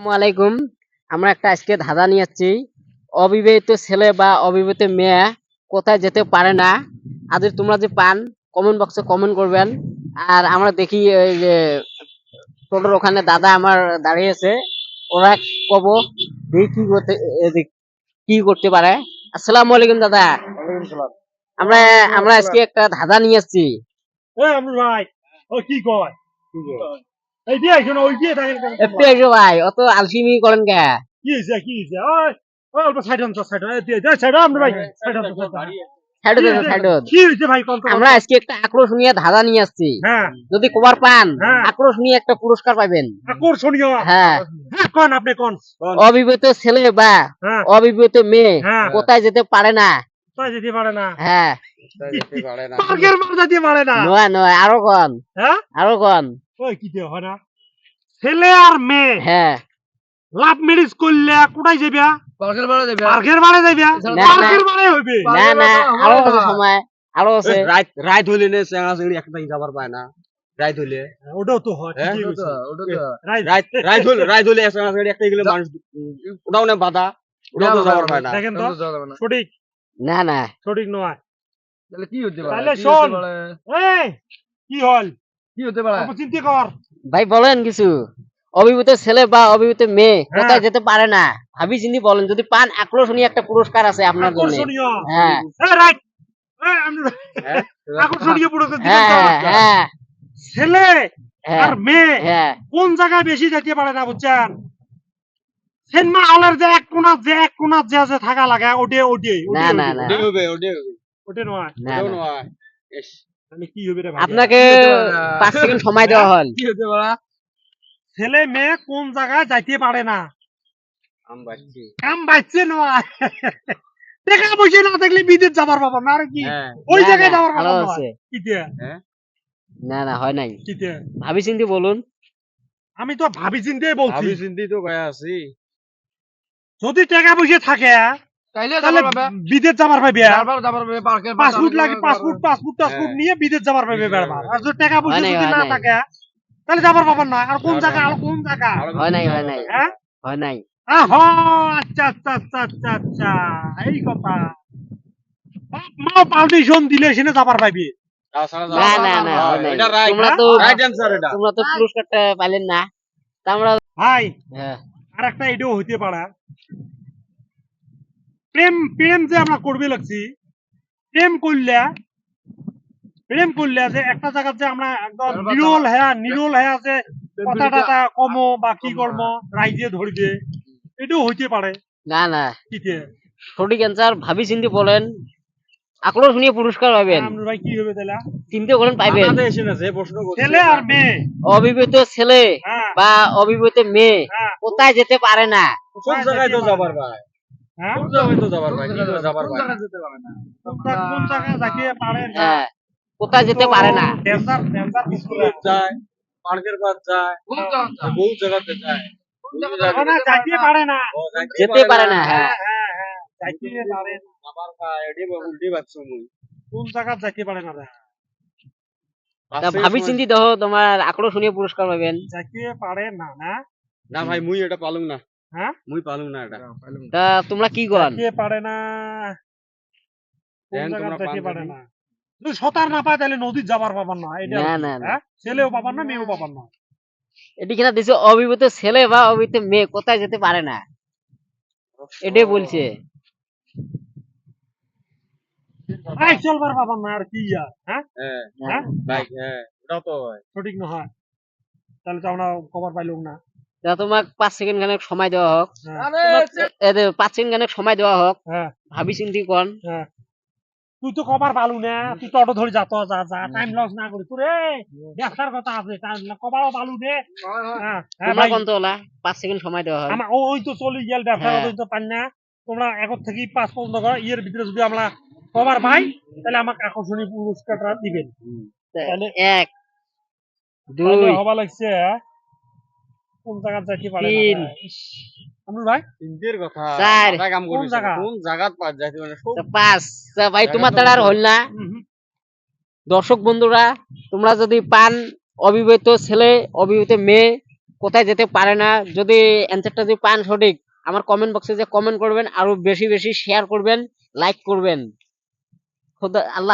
আসসালামু আলাইকুম আমরা একটা আজকে ধাঁধা নিয়ে যাচ্ছি অবিবাহিত ছেলে বা অবিবাহিত মেয়ে কোথায় যেতে পারে না? আদের তোমরা যে পান কমেন্ট বক্সে কমেন্ট করবেন। আর আমরা দেখি এই যে টোটোর ওখানে দাদা আমার দাঁড়িয়ে আছে। ওরা কব কি করতে কি করতে পারে। আসসালামু আলাইকুম দাদা আমরা আমরা আজকে একটা ধাঁধা নিয়ে আসছি। এই আমরুল ভাই। ও কি কয়? এই দিয়ে ওই দিয়ে থাকে ভাই অত আলসিমি করেন কে কি হয়েছে কি হয়েছে ওই ওই অল্প সাইড অন সাইড দিয়ে দে সাইড ভাই সাইড অন সাইড সাইড কি হয়েছে ভাই কোন আমরা আজকে একটা ধাঁধা নিয়ে আসছি হ্যাঁ যদি কবার পান। আকর্ষণীয় একটা পুরস্কার পাবেন আকর্ষণীয় হ্যাঁ হ্যাঁ কোন আপনি কোন অবিবাহিত ছেলে বা হ্যাঁ অবিবাহিত মেয়ে কোথায় যেতে পারে না তাই যেতে পারে না হ্যাঁ পার্কের যেতে পারে না নয় নয় আরও কন হ্যাঁ আরও কন ওই কি দিয়ে হয় না? ছেলে আর মেয়ে। হ্যাঁ। লাভ ম্যারেজ করলে কোথায় যাবে পার্কের বাড়ি দেবে পার্কের বাড়ি যাবে পার্কের বাড়ি হইবে? না না আরও আছে সময় আরও আছে। রাত রাত হইলে নে চেঙ্গা চেঙ্গি একটা যাবার পায় না। রাত হইলে। ওটাও তো হয় হ্যাঁ. রাত রাত হইলে রাত হইলে চেঙ্গা চেঙ্গি একটা গেলে মানুষ ওটাও না বাধা। ওটাও তো যাবার পায় না। দেখেন তো সঠিক? না না। সঠিক নয়। তাহলে কি পারে? তাহলে শোন। এই কি হল? কি হতে পারে? চিন্তা কর। ভাই বলেন কিছু। অবিবাহিত ছেলে বা অবিবাহিত মেয়ে হ্যাঁ। কোথায় যেতে পারে না? ভাবি চিন্তি বলেন যদি পান আকর্ষণীয় একটা পুরস্কার আছে আপনার জন্য। হ্যাঁ। হ্যাঁ? আকর্ষণীয় পুরস্কার তো? ছেলে আর মেয়ে কোন জায়গায় বেশি যেতে পারে না বুঝছেন? সিনেমা হলের যে এক কোণা যে এক কোণা যে যে থাকা লাগে ওটে ওটে না, না, না। ওটাই হবে ওটে। নয়। না। নয়। কি হবে রে ভাই? আপনাকে কি পাঁচ সেকেন্ড সময় দেওয়া হল। কি হতে পারে? ছেলে মেয়ে কোন জায়গায় যাইতে পারে না। বাচ্চি। কাম বাচ্চে নয়। টাকা পয়সা না থাকলে বিদেশ যাবার বাবা না আর কি। হ্যাঁ। ওই জায়গায় না, যাওয়ার আরও বাবা আছে। কিতে? না না হয় নাই। কিতে? ভাবি চিন্তি বলুন। আমি তো ভাবি চিন্তে বলছি। ভাবি চিন্তি তো গায়ে আছি। যদি টাকা পয়সা থাকে বিদেশ যাবার পাইবে। পাসপোর্ট লাগে পাসপোর্ট পাসপোর্ট টাসপোর্ট। নিয়ে বিদেশ যাবার পাইবে বেড়বার। আর যদি টাকা পয়সা যদি না। থাকে তাহলে যাবার পাবেন না। আর কোন জায়গা আর কোন জায়গা? হয় নাই হয় নাই। হ্যাঁ? হয় নাই। আহো আচ্ছা আচ্ছা আচ্ছা আচ্ছা আচ্ছা। এই কথা। মাও পারমিশন দিলে সেনে যাবার পাইবে। না না না নাই। এটা রাইট তোমরা তো রাইট অ্যানসার এটা। তোমরা তো পুরস্কারটা পাইলেন না। আমরা ভাই হ্যাঁ। আর একটা এটাও হইতে পারে। প্রেম প্রেম যে আমরা করবে লাগছি প্রেম করলে প্রেম করলে যে একটা জায়গা যে আমরা একদম নিরল হ্যাঁ নিরল হ্যাঁ যে কথা টাটা কমো বা কি করব রাইজে ধরবে এটাও হইতে পারে। না না। কিতে সঠিক অ্যান্সার ভাবি চিন্তি বলেন আকর্ষণীয় পুরস্কার পাবেন। আমরা ভাই কি হবে তাহলে? চিন্তা করেন পাইবেন। আমাদের এসে না যে প্রশ্ন করছে। ছেলে আর মেয়ে। অবিবাহিত ছেলে হ্যাঁ। বা অবিবাহিত মেয়ে হ্যাঁ। কোথায় যেতে পারে না? কোন জায়গায় তো যাবার পায় কোথায় যেতে পারে না। যেতে পারে না। হ্যাঁ। হ্যাঁ হ্যাঁ হ্যাঁ ভাবি চিন্তি তোমার আকর্ষণীয় পুরস্কার পাবেন। পারে না না? না ভাই মুই এটা পালুম না। হ্যাঁ? মুই পালুম না এটা। তা তোমরা কি করেন যাইতে পারে না? কোন জায়গা তোমরা পারে না? যদি সাঁতার না পায় তাহলে নদীর যাবার পাবার না এটা না না না। হ্যাঁ? ছেলেও পাবার না মেয়েও পাবার না। এটি কিনা দিছে অবিবাহিত ছেলে বা অবিবাহিত মেয়ে কোথায় যেতে পারে না? এটাই বলছে। এই চলবার পাবার না আর কি আর হ্যাঁ? হ্যাঁ হ্যাঁ। ভাই হ্যাঁ ওটাও তো হয়। সঠিক নহয় তাহলে তো আমরা খবর পাইলাম না। তোমাক পাঁচ সেকেন্ড খানেক সময় দেওয়া হোক। হ্যাঁ। পাঁচ সেকেন্ড খানেক সময় দেওয়া হোক। হ্যাঁ। ভাবি চিন্তি কর। হ্যাঁ। তুই তো কবার পালু না তুই তো অটো ধরে যাত যা যা। টাইম লস না করি। তোরে ব্যবসার কথা আছে কবারও পালু হ্যাঁ হ্যাঁ। তোমরা কোন তো ওলা? পাঁচ সেকেন্ড সময় দেওয়া হয় আমার ওই তো চলে গেল ব্যবসার হ্যাঁ। কথা তো পাই না। তোমরা এখন থেকে পাঁচ পর্যন্ত করো। ইয়ের ভিতরে যদি আমরা কবার ভাই তাহলে আমাকে আকর্ষণীয় পুরস্কারটা দিবেন। তাহলে- এক দুই হবা লাগছে কোন জায়গা যাইতে পারে তিন। ভাই? চিন্তের কথা চার। কাম কোন জায়গা? কোন জায়গাত পাঁচ যাইতে মানে পাঁচ ভাই তোমার দ্বারা আর হল না। দর্শক বন্ধুরা তোমরা যদি পান অবিবাহিত ছেলে অবিবাহিত মেয়ে কোথায় যেতে পারে না যদি অ্যান্সারটা যদি পান সঠিক আমার কমেন্ট বক্সে যে কমেন্ট করবেন আরও বেশি বেশি শেয়ার করবেন লাইক করবেন খোদা আল্লাহ